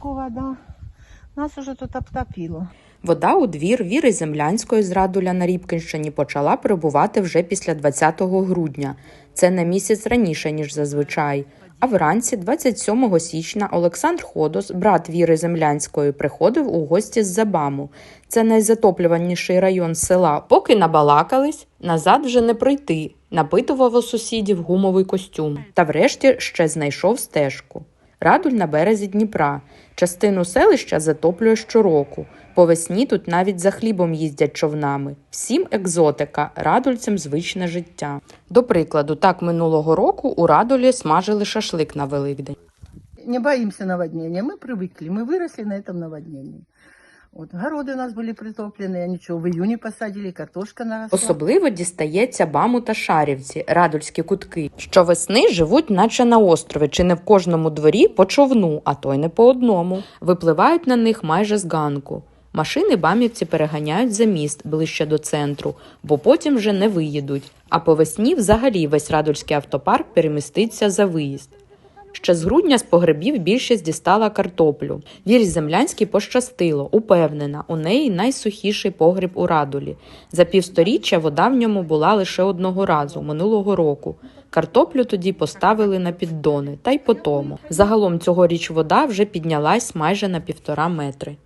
зранку вода. Нас уже тут обтопило. Вода у двір Віри Землянської з Радуля на Рібкінщині почала прибувати вже після 20 грудня. Це на місяць раніше, ніж зазвичай. А вранці, 27 січня, Олександр Ходос, брат Віри Землянської, приходив у гості з Забаму. Це найзатоплюваніший район села. Поки набалакались, назад вже не пройти. Напитував у сусідів гумовий костюм. Та врешті ще знайшов стежку. Радуль на березі Дніпра. Частину селища затоплює щороку. По весні тут навіть за хлібом їздять човнами. Всім екзотика, радульцям звичне життя. До прикладу, так минулого року у Радулі смажили шашлик на Великдень. Не боимся наводнения. Мы привыкли. Мы выросли на этом наводнении. Вот, городы у нас были притоплены, ничего, в июне посадили, картошка наросла. Особливо дістається Баму та Шарівці, радульські кутки. Щовесни живуть, наче на острові, чи не в кожному дворі по човну, а то й не по одному. Випливають на них майже з ганку. Машини бамівці переганяють за міст ближче до центру, бо потім вже не виїдуть. А по весні взагалі весь радульський автопарк переміститься за виїзд. Ще з грудня з погребів більшість дістала картоплю. Вірі Землянській пощастило, упевнена, у неї найсухіший погріб у Радулі. За півсторіччя вода в ньому була лише одного разу, минулого року. Картоплю тоді поставили на піддони, та й по тому. Загалом цьогоріч вода вже піднялась майже на півтора метри.